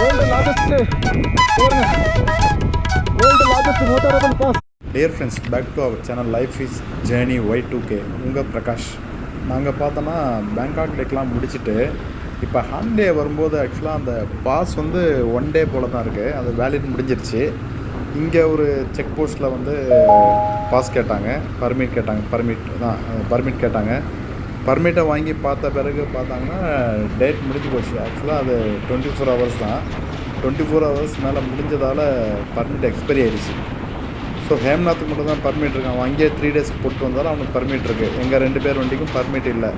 World largest world largest motorable pass dear friends back to our channel life is journey Y two K உங்கள் பிரகாஷ். நாங்கள் பார்த்தோன்னா Bangkok டேக்கெலாம் முடிச்சுட்டு இப்போ holiday வரும்போது ஆக்சுவலாக அந்த பாஸ் வந்து ஒன் டே போல் தான் இருக்குது அது வேலிட் முடிஞ்சிருச்சு. இங்கே ஒரு செக் போஸ்ட்டில் வந்து பாஸ் கேட்டாங்க. பர்மிட் கேட்டாங்க. பர்மிட் தான் பர்மிட் கேட்டாங்க. பர்மிட்டை வாங்கி பார்த்த பிறகு பார்த்தாங்கன்னா டேட் முடிஞ்சு போச்சு. ஆக்சுவலாக அது டுவெண்ட்டி ஃபோர் ஹவர்ஸ் தான். டுவெண்ட்டி ஃபோர் ஹவர்ஸ் மேலே முடிஞ்சதால் பர்மிட் எக்ஸ்பைரி ஆயிடுச்சு. ஸோ ஹேம்நாத்துக்கு மட்டும் தான் பர்மிட் இருக்கு அவன் அங்கேயே த்ரீ டேஸ்க்கு போட்டு வந்தாலும் அவனுக்கு பர்மிட் இருக்குது எங்கள் ரெண்டு பேர் வண்டிக்கும் பர்மிட் இல்லை.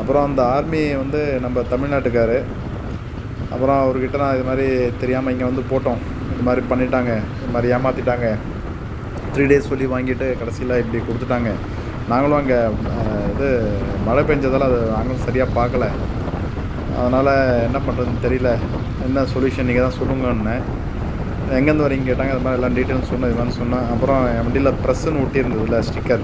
அப்புறம் அந்த ஆர்மி வந்து நம்ம தமிழ்நாட்டுக்காரு. அப்புறம் அவர்கிட்ட நான் இது மாதிரி தெரியாமல் இங்கே வந்து போட்டோம். இது மாதிரி பண்ணிட்டாங்க. இது மாதிரி ஏமாற்றிட்டாங்க த்ரீ டேஸ் சொல்லி வாங்கிட்டு கடைசியில் இப்படி கொடுத்துட்டாங்க. நாங்களும் அங்கே வந்து மழை பெஞ்சதால் அது நாங்களும் சரியாக பார்க்கல. அதனால் என்ன பண்ணுறதுன்னு தெரியல. என்ன சொல்யூஷன் நீங்கள் தான் சொல்லுங்கன்னேன் எங்கேருந்து வரீங்க கேட்டாங்க. அது மாதிரி எல்லாம் டீட்டெயில்ஸ் சொன்னேன் இது மாதிரி சொன்னேன் அப்புறம் என் வண்டியில் ப்ரெஸ்ஸுன்னு ஒட்டியிருந்ததுல ஸ்டிக்கர்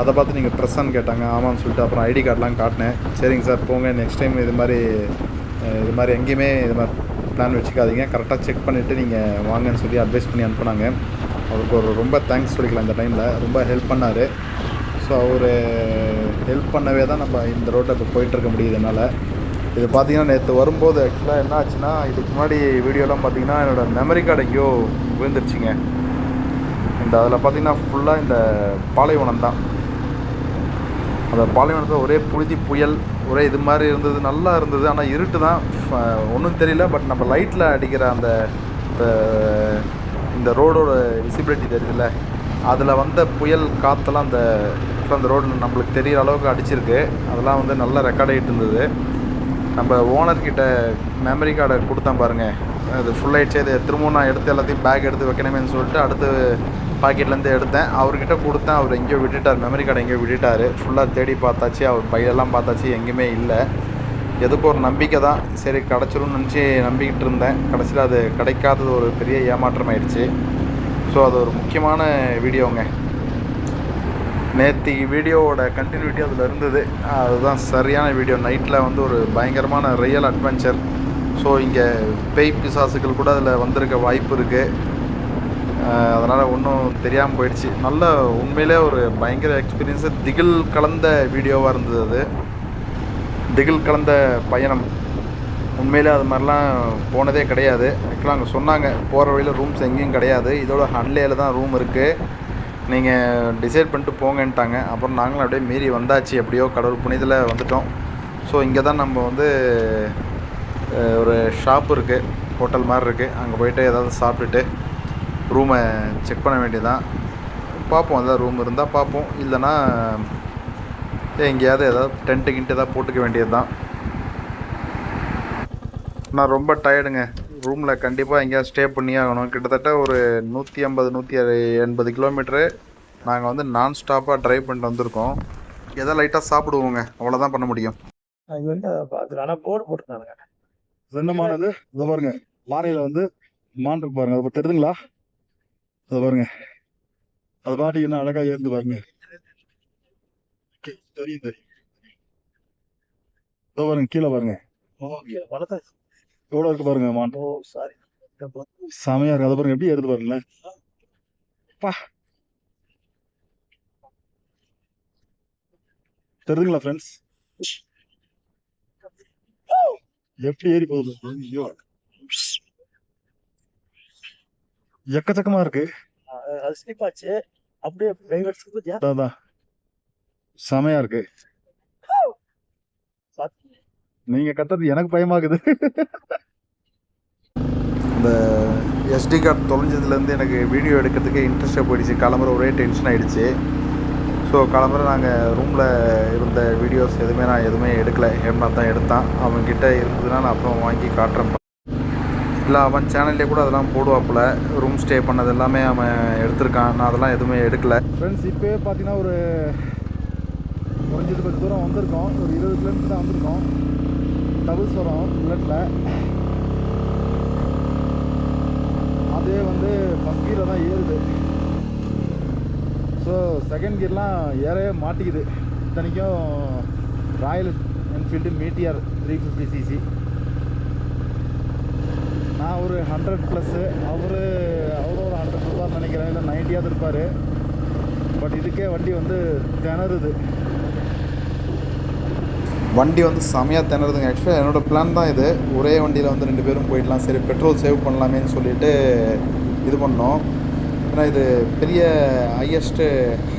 அதை பார்த்து நீங்கள் ப்ரெஸ்ஸான்னு கேட்டாங்க. ஆமான்னு சொல்லிட்டு அப்புறம் ஐடி கார்டெலாம் காட்டினேன். சரிங்க சார் போங்க. நெக்ஸ்ட் டைம் இது மாதிரி இது மாதிரி எங்கேயுமே இது மாதிரி பிளான் வச்சுக்காதீங்க. கரெக்டாக செக் பண்ணிவிட்டு நீங்கள் வாங்கன்னு சொல்லி அட்வைஸ் பண்ணி அனுப்புனாங்க. அவருக்கு ஒரு ரொம்ப தேங்க்ஸ் சொல்லிக்கலாம் இந்த டைமில் ரொம்ப ஹெல்ப் பண்ணார். ஸோ அவர் ஹெல்ப் பண்ணவே தான் நம்ம இந்த ரோட்டில் இப்போ போயிட்டுருக்க முடியுது என்னால். இது பார்த்தீங்கன்னா நேற்று வரும்போது ஆக்சுவலாக என்ன ஆச்சுன்னா இதுக்கு முன்னாடி வீடியோலாம் பார்த்தீங்கன்னா என்னோடய மெமரி கார்டு எங்கேயோ விழுந்துருச்சுங்க. இந்த அதில் பார்த்தீங்கன்னா ஃபுல்லாக இந்த பாலைவனம் தான். அந்த பாலைவனத்தில் ஒரே புழுதி புயல் ஒரே இது மாதிரி இருந்தது நல்லா இருந்தது. ஆனால் இருட்டு தான். ஒன்றும் தெரியல பட் நம்ம லைட்டில் அடிக்கிற அந்த இந்த ரோடோட விசிபிலிட்டி தெரியுதுல்ல. அதில் வந்த புயல் காற்றெல்லாம் அந்த அந்த ரோடில் நம்மளுக்கு தெரிகிற அளவுக்கு அடிச்சிருக்கு. அதெல்லாம் வந்து நல்லா ரெக்கார்ட் ஆகிட்டு இருந்தது. நம்ம ஓனர்கிட்ட மெமரி கார்டை கொடுத்தேன் பாருங்கள் அது ஃபுல் ஆயிடுச்சு. திரும்பவும் நான் எடுத்து எல்லாத்தையும் பேக் எடுத்து வைக்கணுமேன்னு சொல்லிட்டு அடுத்து பாக்கெட்லேருந்து எடுத்தேன். அவர்கிட்ட கொடுத்தேன். அவர் எங்கேயோ விட்டுட்டார். மெமரி கார்டை எங்கேயோ விட்டுட்டார். ஃபுல்லாக தேடி பார்த்தாச்சு. அவர் பையெல்லாம் பார்த்தாச்சு. எங்கேயுமே இல்லை. எதுக்கு ஒரு நம்பிக்கை தான். சரி கிடச்சிரும்னு நினச்சி நம்பிக்கிட்டு இருந்தேன். கடைசியில் அது கிடைக்காதது ஒரு பெரிய ஏமாற்றம் ஆயிடுச்சு. ஸோ அது ஒரு முக்கியமான வீடியோங்க. நேற்று வீடியோவோட கண்டினியூட்டி அதில் இருந்தது. அதுதான் சரியான வீடியோ. நைட்டில் வந்து ஒரு பயங்கரமான ரியல் அட்வென்ச்சர் ஸோ இங்கே பேய் பிசாசுகள் கூட அதில் வந்திருக்க வாய்ப்பு இருக்குது அதனால் ஒன்றும் தெரியாமல் போயிடுச்சு. நல்ல உண்மையிலே ஒரு பயங்கர எக்ஸ்பீரியன்ஸு திகில் கலந்த வீடியோவாக இருந்தது அது. திகில் கலந்த பயணம். உண்மையிலே அது மாதிரிலாம் போனதே கிடையாது. ஆக்சுவலாக அங்கே சொன்னாங்க போகிற வழியில் ரூம்ஸ் எங்கேயும் கிடையாது. இதோட ஹன்லேயில் தான் ரூம் இருக்குது நீங்கள் டிசைட் பண்ணிட்டு போங்கன்ட்டாங்க. அப்புறம் நாங்களும் அப்படியே மீறி வந்தாச்சு. எப்படியோ கடவுள் புனிதில் வந்துட்டோம். ஸோ இங்கே தான் நம்ம வந்து ஒரு ஷாப் இருக்குது ஹோட்டல் மாதிரி இருக்குது அங்கே போயிட்டு ஏதாவது சாப்பிட்டுட்டு ரூமை செக் பண்ண வேண்டியதான் பார்ப்போம். அதாவது ரூம் இருந்தால் பார்ப்போம். இல்லைன்னா எங்கேயாவது ஏதாவது டென்ட்டு கிண்ட்டு ஏதாவது போட்டுக்க வேண்டியது தான் நான் ரொம்ப டயர்டுங்க ரூமில் கண்டிப்பாக எங்கேயாவது ஸ்டே பண்ணி ஆகணும் கிட்டத்தட்ட ஒரு நூற்றி ஐம்பது நூற்றி எண்பது கிலோமீட்ரு நாங்கள் வந்து நான் ஸ்டாப்பாக ட்ரைவ் பண்ணிட்டு வந்திருக்கோம். ஏதோ லைட்டாக சாப்பிடுவோங்க. அவ்வளோதான் பண்ண முடியும். ஆனால் போர்டு போட்டுருந்தானுங்க. சொந்தமானது இதை பாருங்க. லாரியில வந்து மான் இருக்கு பாருங்க. அது தெரியுதுங்களா அதை பாருங்க. அது பாட்டிங்கன்னா அழகா ஏந்து பாருங்க. Okay, தெரியும் தெரியும். இதோ பாருங்க கீழே பாருங்க. ஓகே வளர்த்தா எவ்வளவு இருக்கு பாருங்க மான். ஓ சாரி செமையா இருக்கு. அதை பாருங்க எப்படி ஏறுது பாருங்களேன் பா. தெரியுதுங்களா ஃப்ரெண்ட்ஸ் எப்படி ஏறி போகுது ஐயோ. எக்கச்சக்கமா இருக்கு. அது ஸ்லிப் ஆச்சு. அப்படியே செமையா இருக்கு. நீங்க கத்துறது எனக்கு பயமாகுது. இந்த எஸ்டி கார்டு தொலைஞ்சதுலேருந்து எனக்கு வீடியோ எடுக்கிறதுக்கே இன்ட்ரெஸ்ட்டாக போயிடுச்சு. கிளம்புற ஒரே டென்ஷன் ஆகிடுச்சு ஸோ கிளம்புற நாங்கள் ரூமில் இருந்த வீடியோஸ் எதுவுமே நான் எதுவுமே எடுக்கலை. ஹேம்நாத் தான் எடுத்தான். அவன்கிட்ட இருந்ததுன்னா நான் அப்புறம் வாங்கி காட்டுறேன். இல்லை அவன் சேனல்லே கூட அதெல்லாம் போடுவாப்புல. ரூம் ஸ்டே பண்ணது எல்லாமே அவன் எடுத்திருக்கான். நான் அதெல்லாம் எதுவுமே எடுக்கலை. ஃப்ரெண்ட்ஸ் இப்போயே பார்த்தீங்கன்னா ஒரு குறைஞ்சது கொஞ்சம் தூரம் வந்திருக்கோம். ஒரு இருபது கிலோமீட்டர் தான் வந்திருக்கோம். டபுள்ஸ் வரும் புல்லட்டில் அதே வந்து ஃபஸ்ட் கீரில் தான் ஏறுது. ஸோ செகண்ட் கீர்லாம் ஏறவே மாட்டிக்குது இத்தனைக்கும் royal Enfield meteor three fifty CC நான் ஒரு ஹண்ட்ரட் ப்ளஸ்ஸு அவர் அவரும் ஒரு ஹண்ட்ரட் இருப்பார்னு நினைக்கிறேன் இல்லை நைன்ட்டியாவது இருப்பார். பட் இதுக்கே வண்டி வந்து திணறுது. வண்டி வந்து செமையாக திணறதுங்க ஆக்சுவலாக என்னோடய பிளான் தான் இது. ஒரே வண்டியில் வந்து ரெண்டு பேரும் போயிடலாம். சரி பெட்ரோல் சேவ் பண்ணலாமேன்னு சொல்லிட்டு இது பண்ணோம். ஏன்னா இது பெரிய ஹையஸ்ட்டு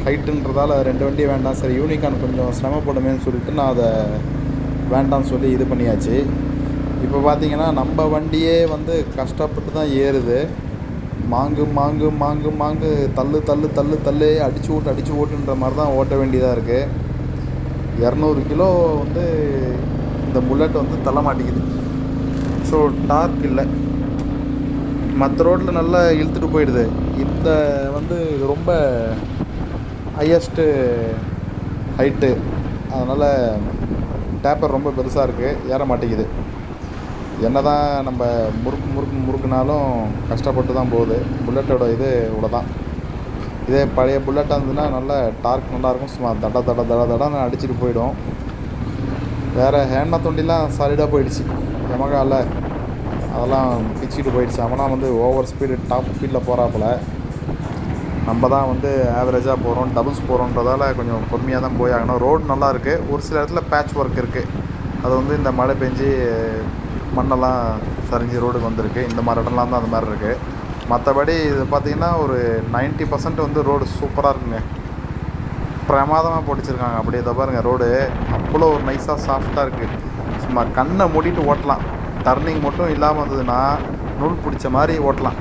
ஹைட்டுன்றதால ரெண்டு வண்டி வேண்டாம். சரி யூனிகான் கொஞ்சம் சிரமப்படுமேன்னு சொல்லிட்டு நான் அதை வேண்டாம்னு சொல்லி இது பண்ணியாச்சு. இப்போ பார்த்தீங்கன்னா நம்ம வண்டியே வந்து கஷ்டப்பட்டு தான் ஏறுது. மாங்கு மாங்கு மாங்கு மாங்கு தள்ளு தள்ளு தள்ளு தள்ளு அடிச்சு ஓட்டு அடிச்சு ஓட்டுன்ற மாதிரி தான் ஓட்ட வேண்டியதாக இருக்குது இரநூறு கிலோ வந்து இந்த புல்லட் வந்து தள்ள மாட்டேங்குது ஸோ டார்க் இல்லை. மற்ற ரோட்டில் நல்லா இழுத்துட்டு போயிடுது. இந்த வந்து ரொம்ப ஹையஸ்ட்டு ஹைட்டு அதனால் டேப்பர் ரொம்ப பெருசாக இருக்குது ஏற மாட்டேங்குது. என்ன தான் நம்ம முறுக்கு முறுக்கு முறுக்குனாலும் கஷ்டப்பட்டு தான் போகுது புல்லட்டோட இது இவ்வளோ தான் இதே பழைய புல்லட்டாக இருந்ததுன்னா நல்ல டார்க் நல்லாயிருக்கும். சும்மா தட தட தட தடன்னு அடிச்சுட்டு போயிடும். வேறு ஹேண்டா தொண்டிலாம் சாலிடாக போயிடுச்சு. எமகால. அதெல்லாம் பிச்சுட்டு போயிடுச்சு. அவனா வந்து ஓவர் ஸ்பீடு டாப் ஸ்பீடில் போகிறாப்புல நம்ம தான் வந்து ஆவரேஜாக போகிறோம் டபுள்ஸ் போகிறோன்றதால கொஞ்சம் பொறுமையாக தான் போய் ஆகணும். ரோடு நல்லா இருக்குது ஒரு சில இடத்துல பேட்ச் ஒர்க் இருக்குது அது வந்து இந்த மழை பெஞ்சு மண்ணெல்லாம் சரிஞ்சு ரோடுக்கு வந்திருக்கு. இந்த மாதிரி இடம்லாம் தான் அந்த மாதிரி இருக்குது மற்றபடி இது பார்த்திங்கன்னா ஒரு 90% பர்சன்ட் வந்து ரோடு சூப்பராக இருக்குங்க. பிரமாதமாக பிடிச்சிருக்காங்க அப்படியே இதை பாருங்கள் ரோடு. அவ்வளோ ஒரு நைஸாக சாஃப்டாக இருக்குது சும்மா கண்ணை மூடிட்டு ஓட்டலாம். டர்னிங் மட்டும் இல்லாமல் இருந்ததுன்னா நூல் பிடிச்ச மாதிரி ஓட்டலாம்.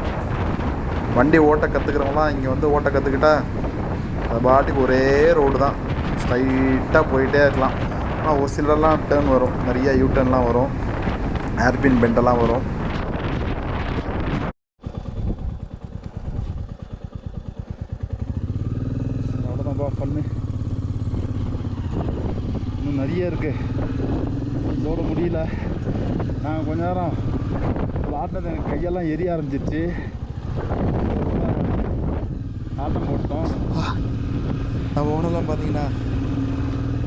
வண்டி ஓட்ட கற்றுக்கிறவங்களாம் இங்கே வந்து ஓட்ட கற்றுக்கிட்டா அது பாட்டுக்கு ஒரே ரோடு தான். ஸ்ட்ரைட்டாக போயிட்டே இருக்கலாம். ஆனால் ஒரு சிலர்லாம் டேர்ன் வரும். நிறையா யூ டர்ன்லாம் வரும். ஏர்பின் பெண்டெல்லாம் வரும் அவ்வளோதான்ப்பா பண்ணு இருக்குது நிறைய முடியல. நாங்கள் கொஞ்ச நேரம் ஆட்டினது எனக்கு கையெல்லாம் எரிய ஆரம்பிச்சிருச்சு. ஆட்டம் போட்டோம். நம்ம ஓனெல்லாம் பார்த்தீங்கன்னா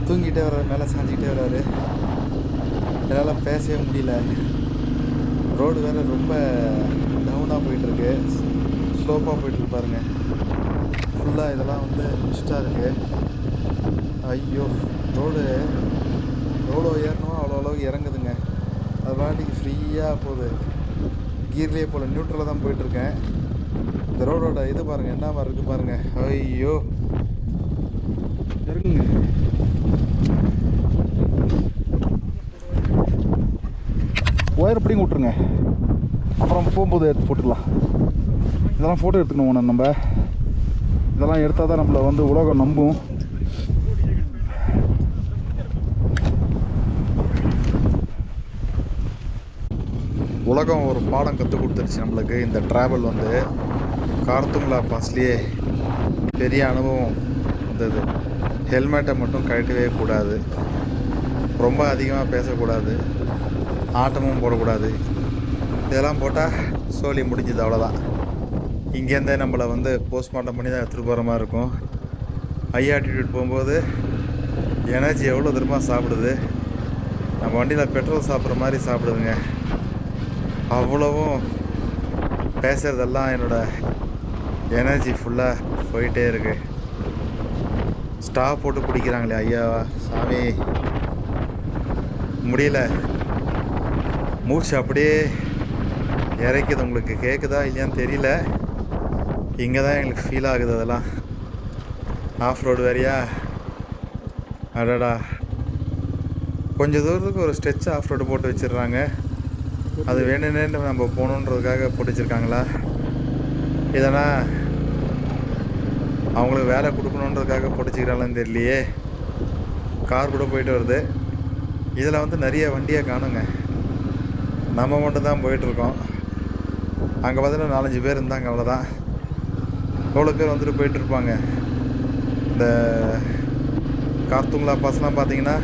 தூங்கிட்டே வர்றாரு மேலே சாஞ்சிக்கிட்டே வர்றாரு. என்னால் பேசவே முடியல. ரோடு வேறு ரொம்ப டவுனாக போயிட்டுருக்கு. ஸ்லோப்பாக போயிட்டுருக்கு பாருங்க. ஃபுல்லாக இதெல்லாம் வந்து மிஸ்டாக இருக்குது ஐயோ ரோடு எவ்வளோ ஏறணுமோ அவ்வளோ அளவுக்கு இறங்குதுங்க. அது பாட்டிக்கு ஃப்ரீயாக போகுது. கீர்லேயே போல் நியூட்ரலாக தான் போயிட்டுருக்கேன். இந்த ரோடோட இது பாருங்கள் என்ன மாதிரி இருக்குது பாருங்கள் ஐயோ. இருக்குங்க ஒயர் பிடிங்க விட்ருங்க அப்புறம் போகும்போது எடுத்து போட்டுக்கலாம். இதெல்லாம் ஃபோட்டோ எடுத்துக்கணும் ஒன்று நம்ம. இதெல்லாம் எடுத்தால் தான் நம்மளை வந்து உலகம் நம்பும். உலகம் ஒரு பாடம் கற்றுக் கொடுத்துருச்சு நம்மளுக்கு. இந்த ட்ராவல் வந்து கார்த்துங்களா பாஸ்லேயே பெரிய அனுபவம் வந்தது. ஹெல்மெட்டை மட்டும் கழட்டவே கூடாது. ரொம்ப அதிகமாக பேசக்கூடாது. ஆட்டமும் போடக்கூடாது. இதெல்லாம் போட்டால் சோலி முடிஞ்சுது அவ்வளோதான் இங்கேருந்தே நம்மளை வந்து போஸ்ட்மார்ட்டம் பண்ணி தான் எடுத்துகிட்டு போகிற மாதிரி இருக்கும். ஹை ஆட்டிடியூட் போகும்போது எனர்ஜி எவ்வளோ தூரமாக சாப்பிடுது? நம்ம வண்டியில் பெட்ரோல் சாப்பிட்ற மாதிரி சாப்பிடுதுங்க. அவ்வளவும் பேசுகிறதெல்லாம் என்னோடய எனர்ஜி ஃபுல்லாக போயிட்டே இருக்கு. ஸ்டாப் போட்டு பிடிக்கிறாங்களே ஐயா சாமி. முடியல. மூச்சு அப்படியே இறைக்குது உங்களுக்கு. கேட்குதா இல்லையான்னு தெரியல. இங்கே தான் எங்களுக்கு ஃபீல் ஆகுது அதெல்லாம். ஆஃப் ரோடு வேறையா? அடடா. கொஞ்சம் தூரத்துக்கு ஒரு ஸ்ட்ரெச் ஆஃப் ரோடு போட்டு வச்சிடுறாங்க. அது வேணும்னு நம்ம போகணுன்றதுக்காக பிடிச்சிருக்காங்களா வச்சிருக்காங்களா இதனா அவங்களுக்கு வேலை கொடுக்கணுன்றதுக்காக பிடிச்சிக்கிறாங்களான்னு தெரியலையே. கார் கூட போயிட்டு வருது. இதில் வந்து நிறைய வண்டியை காணுங்க. நம்ம மட்டும் தான் போயிட்டுருக்கோம். அங்கே பார்த்தீங்கன்னா நாலஞ்சு பேர் இருந்தாங்க அவ்வளோதான் எவ்வளோ பேர் வந்துட்டு போயிட்டுருப்பாங்க? இந்த கார்த்துங்களா பஸ்லாம் பார்த்தீங்கன்னா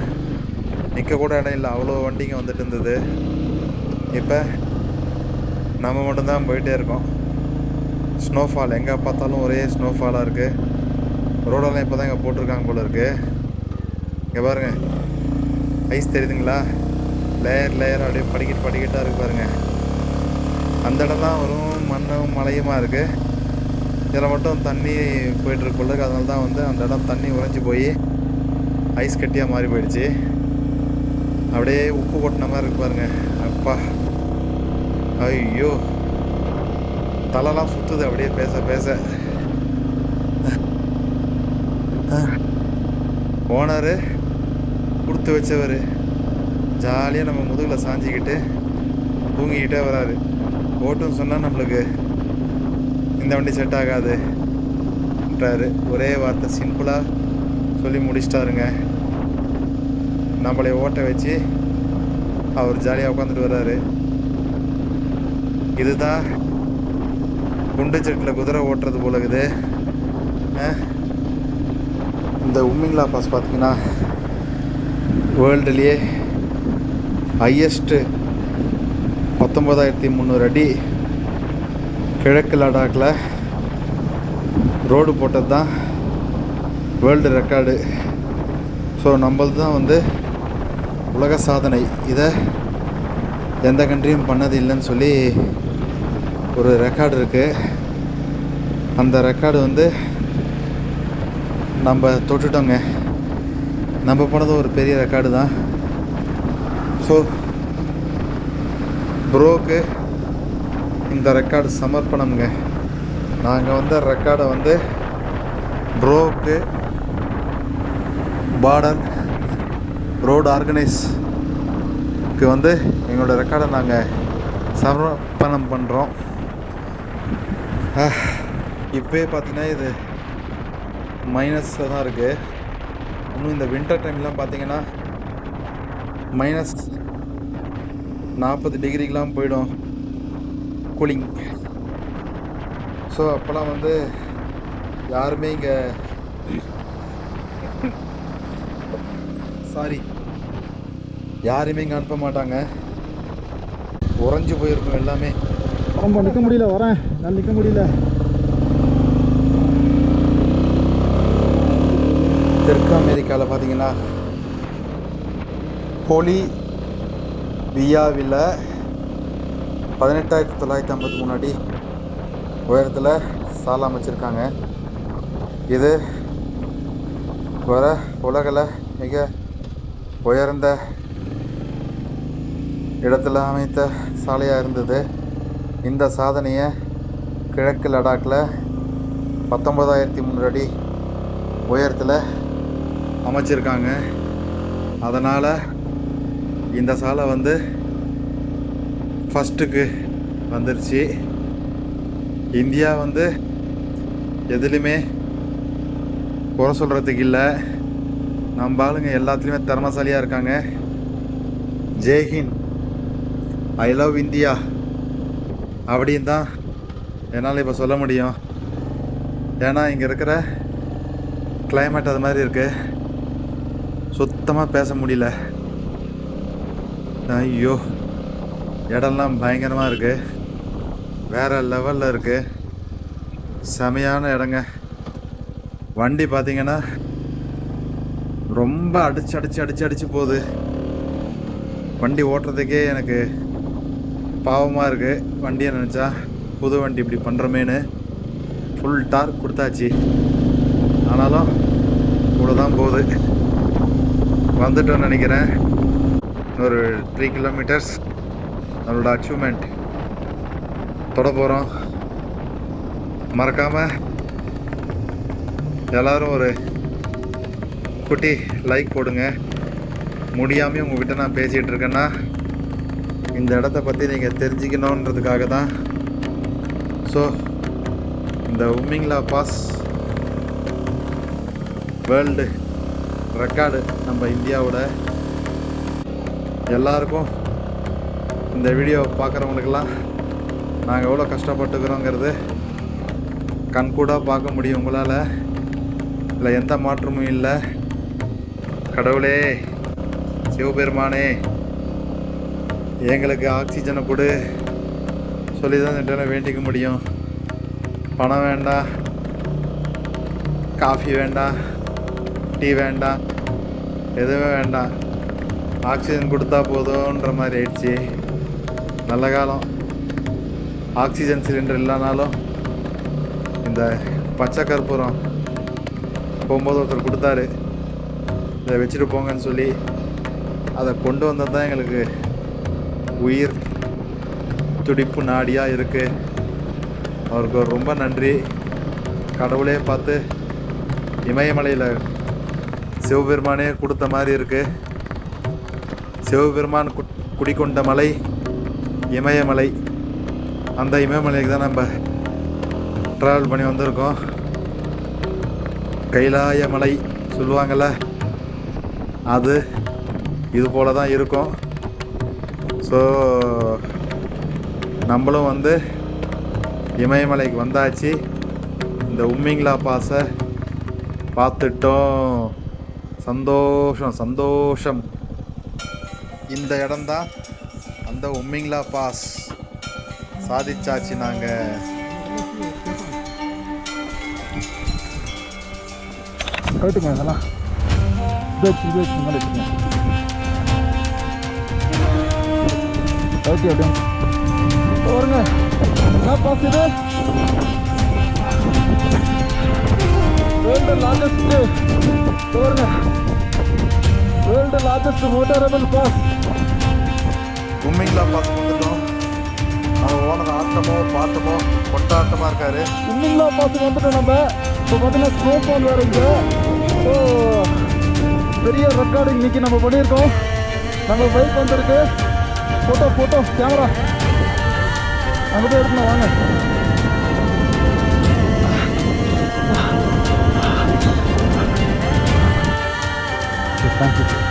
நிற்க கூட இடம் இல்லை. அவ்வளோ வண்டிங்க வந்துட்டு இருந்தது. இப்போ நம்ம மட்டும்தான் போயிட்டே இருக்கோம். ஸ்னோஃபால் எங்கே பார்த்தாலும் ஒரே ஸ்னோஃபாலாக இருக்குது ரோடெல்லாம் இப்போ தான் இங்கே போட்டிருக்காங்க போல இருக்குது இங்கே பாருங்கள் ஐஸ் தெரியுதுங்களா? லேயர் லேயர் அப்படியே படிக்கிட்டு படிக்கட்டாக இருக்குது பாருங்கள் அந்த இடம் தான் வரும் மண்ணும் மலையுமாக இருக்குது இதில் மட்டும் தண்ணி போயிட்டுருக்கு போல அதனால தான் வந்து அந்த இடம் தண்ணி உறைஞ்சி போய் ஐஸ் கட்டியாக மாறி போயிடுச்சு. அப்படியே உப்பு கொட்டின மாதிரி இருக்கு பாருங்க. அப்பா. ஐயோ. தலைலாம் சுற்றுது அப்படியே பேச பேச. ஓனரு கொடுத்து வச்சவர். ஜாலியாக நம்ம முதுகில் சாஞ்சிக்கிட்டு தூங்கிக்கிட்டே வராரு. ஓட்டுன்னு சொன்னால் நம்மளுக்கு இந்த வண்டி செட் ஆகாதுன்றாரு ஒரே வார்த்தை சிம்பிளாக சொல்லி முடிச்சிட்டாருங்க. நம்மளை ஓட்ட வச்சு அவர் ஜாலியாக உட்காந்துட்டு வர்றாரு இதுதான் குண்டு செட்டில் குதிரை ஓட்டுறது போல இருக்குது. இந்த உம்மிங்லா பாஸ் பார்த்தீங்கன்னா வேர்ல்டுலேயே ஹையஸ்ட்டு பத்தொம்போதாயிரத்தி முந்நூறு அடி கிழக்கு லடாக்கில் ரோடு போட்டது தான் வேர்ல்டு ரெக்கார்டு. ஸோ நம்மளது தான் வந்து உலக சாதனை. இதை எந்த கண்ட்ரியும் பண்ணது இல்லைன்னு சொல்லி ஒரு ரெக்கார்டு இருக்குது அந்த ரெக்கார்டு வந்து நம்ம தொட்டுட்டோங்க. நம்ம போனது ஒரு பெரிய ரெக்கார்டு தான். ஸோ ப்ரோக்கு இந்த ரெக்கார்டு சமர்ப்பணம்ங்க. நாங்கள் வந்த ரெக்கார்டை வந்து ப்ரோக்கு பார்டர் ரோடு ஆர்கனைஸ்க்கு வந்து எங்களோட ரெக்கார்டை நாங்கள் சமர்ப்பணம் பண்ணுறோம் இப்போயே பார்த்தீங்கன்னா இது மைனஸில் தான் இருக்குது இன்னும் இந்த வின்டர் டைம்லாம் பார்த்தீங்கன்னா மைனஸ் நாற்பது டிகிரிக்கெலாம் போயிடும். கூலிங் ஸோ அப்போல்லாம் வந்து யாருமே இங்கே சாரி யாருமே இங்கே அனுப்ப மாட்டாங்க. உறைஞ்சு போயிருக்கும் எல்லாமே. ரொம்ப நிற்க முடியல வரேன். நான் நிற்க முடியல. தெற்கு அமெரிக்காவில் பார்த்தீங்கன்னா போலி வியாவில் பதினெட்டாயிரத்தி தொள்ளாயிரத்தி ஐம்பத்தி மூணு அடி உயரத்தில் சாலை அமைச்சிருக்காங்க. இது வர உலகில் மிக உயர்ந்த இடத்துல அமைத்த சாலையாக இருந்தது. இந்த சாதனையை கிழக்கு லடாக்கில் பத்தொன்பதாயிரத்தி முந்நூறு அடி உயரத்தில் அமைச்சிருக்காங்க. அதனால் இந்த சாலை வந்து ஃபஸ்ட்டுக்கு வந்துருச்சு. இந்தியா வந்து எதுலேயுமே குறை சொல்கிறதுக்கு இல்லை. நம்ம ஆளுங்க எல்லாத்துலேயுமே திறமசாலியாக இருக்காங்க. Jai Hind I love India. அப்படின்னு தான் என்னால் இப்போ சொல்ல முடியும். ஏன்னா இங்கே இருக்கிற கிளைமேட் அது மாதிரி இருக்குது சுத்தமாக பேச முடியல. ஐயோ இடம்லாம் பயங்கரமாக இருக்குது வேற லெவலில் இருக்குது செமையான இடங்க. வண்டி பார்த்தீங்கன்னா ரொம்ப அடிச்சு அடிச்சு அடிச்சு அடிச்சு போகுது. வண்டி ஓட்டுறதுக்கே எனக்கு பாவமாக இருக்குது வண்டியை நினச்சா புது வண்டி இப்படி பண்ணுறமேனு ஃபுல் டார்க் கொடுத்தாச்சு. ஆனாலும் இவ்வளோ தான் போகுது. வந்துட்டோன்னு நினைக்கிறேன். ஒரு த்ரீ கிலோமீட்டர்ஸ் நம்மளோட அச்சீவ்மெண்ட் தொட போகிறோம் மறக்காமல் எல்லோரும் ஒரு குட்டி லைக் போடுங்க. முடியாமல் உங்ககிட்ட நான் பேசிகிட்டு இருக்கேன்னா இந்த இடத்த பற்றி நீங்கள் தெரிஞ்சுக்கணுன்றதுக்காக தான். ஸோ இந்த உம்மிங்லா பாஸ் வேர்ல்டு ரெக்கார்டு நம்ம இந்தியாவோட எல்லாருக்கும் இந்த வீடியோ பார்க்குறவங்களுக்கெல்லாம் நாங்கள் எவ்வளோ கஷ்டப்பட்டுக்கிறோங்கிறது கண்கூடாக பார்க்க முடியும் உங்களால். இல்லை எந்த மாற்றமும் இல்லை. கடவுளே சிவபெருமானே எங்களுக்கு ஆக்சிஜனை கொடு. சொல்லி தான் இந்த வேண்டிக்க முடியும். பணம் வேண்டாம் காஃபி வேண்டாம் டீ வேண்டாம் எதுவுமே வேண்டாம் ஆக்சிஜன் கொடுத்தா போதுன்ற மாதிரி ஆயிடுச்சு. நல்ல காலம். ஆக்சிஜன் சிலிண்டர் இல்லைனாலும் இந்த பச்சை கற்பூரம் போகும்போது ஒருத்தர் கொடுத்தாரு. இதை வச்சுட்டு போங்கன்னு சொல்லி அதை கொண்டு வந்தது தான் எங்களுக்கு உயிர் துடிப்பு நாடியாக இருக்குது அவருக்கு ரொம்ப நன்றி. கடவுளே பார்த்து இமயமலையில் சிவபெருமானே கொடுத்த மாதிரி இருக்குது சிவபெருமான் கு குடிக்கொண்ட மலை இமயமலை. அந்த இமயமலைக்கு தான் நம்ம ட்ராவல் பண்ணி வந்திருக்கோம். கைலாய மலை சொல்லுவாங்கள்ல அது இது போல தான் இருக்கும். ஸோ நம்மளும் வந்து இமயமலைக்கு வந்தாச்சு. இந்த உம்மிங்களா பாஸை பார்த்துட்டோம். சந்தோஷம் சந்தோஷம். இந்த இடம்தான் அந்த உம்மிங்களா பாஸ் சாதிச்சாச்சு நாங்கள் கட்டுங்க அதெல்லாம் இது வச்சு மேலே கட்டி அப்படியே பாருங்க என்ன பாஸ் இது வேர்ல்டு லார்ஜஸ்ட் பாருங்க வேர்ல்டு லார்ஜஸ்ட் மோட்டரபிள் பாஸ் உம்மிங்லா பாஸ் வந்துட்டோம். நம்ம ஓனர் ஆட்டமோ பாட்டமோ கொட்டாட்டமாக இருக்காரு. இன்னிங்களா பார்த்து வந்துட்டோம் நம்ம. இப்போ பார்த்தீங்கன்னா ஸ்னோ ஃபால் வேறு இங்கே ஸோ பெரிய ரெக்கார்டு இன்னைக்கு நம்ம பண்ணியிருக்கோம். நம்ம பைக் வந்திருக்கு. ஃபோட்டோ ஃபோட்டோ கேமரா அங்கே போய் எடுக்கணும் வாங்க தேங்க்யூ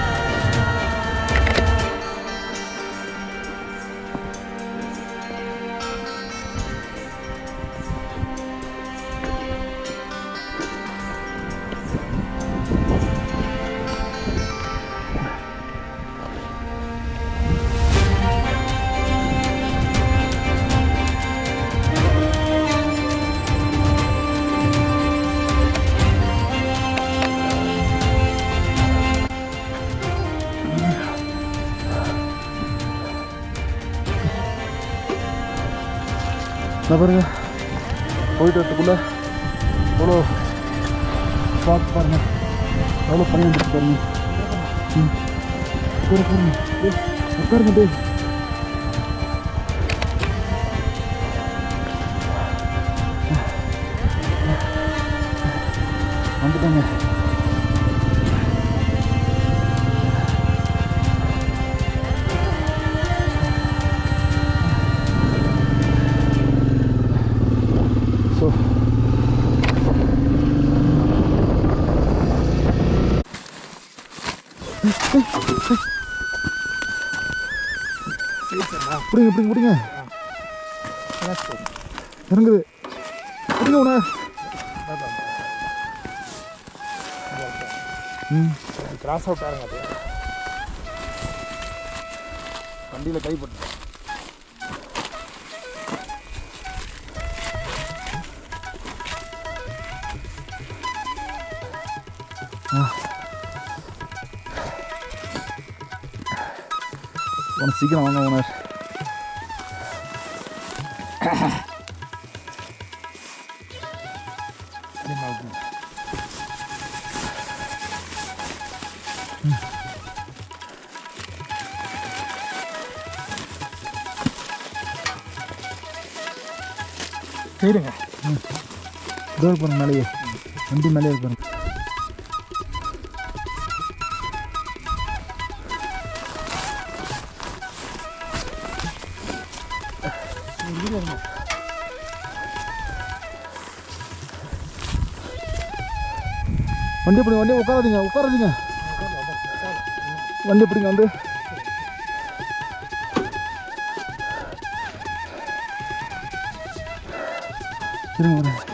பாருங்க. போயிட்டு வரத்துக்குள்ள எவ்வளோ பார்த்து பாருங்க. எவ்வளோ பணம் வந்துட்டு பாருங்க. ம் பாருங்க உட்காருங்க டே வந்துட்டாங்க. பிடிங்க பிடிங்க. இறங்குது. பிடிங்க உன கிராஸ் அவுட் ஆருங்க அது வண்டியில் கைப்பட்டு சீக்கிரம் வாங்க ஓனர் சரிங்க டோர் பண்ண மேலேயே வண்டி மேலேயே இருக்கணும் வண்டி பிடிங்க வண்டி உட்காராதீங்க உட்காராதீங்க. வண்டி பிடிங்க வந்து. இருங்க வரேன்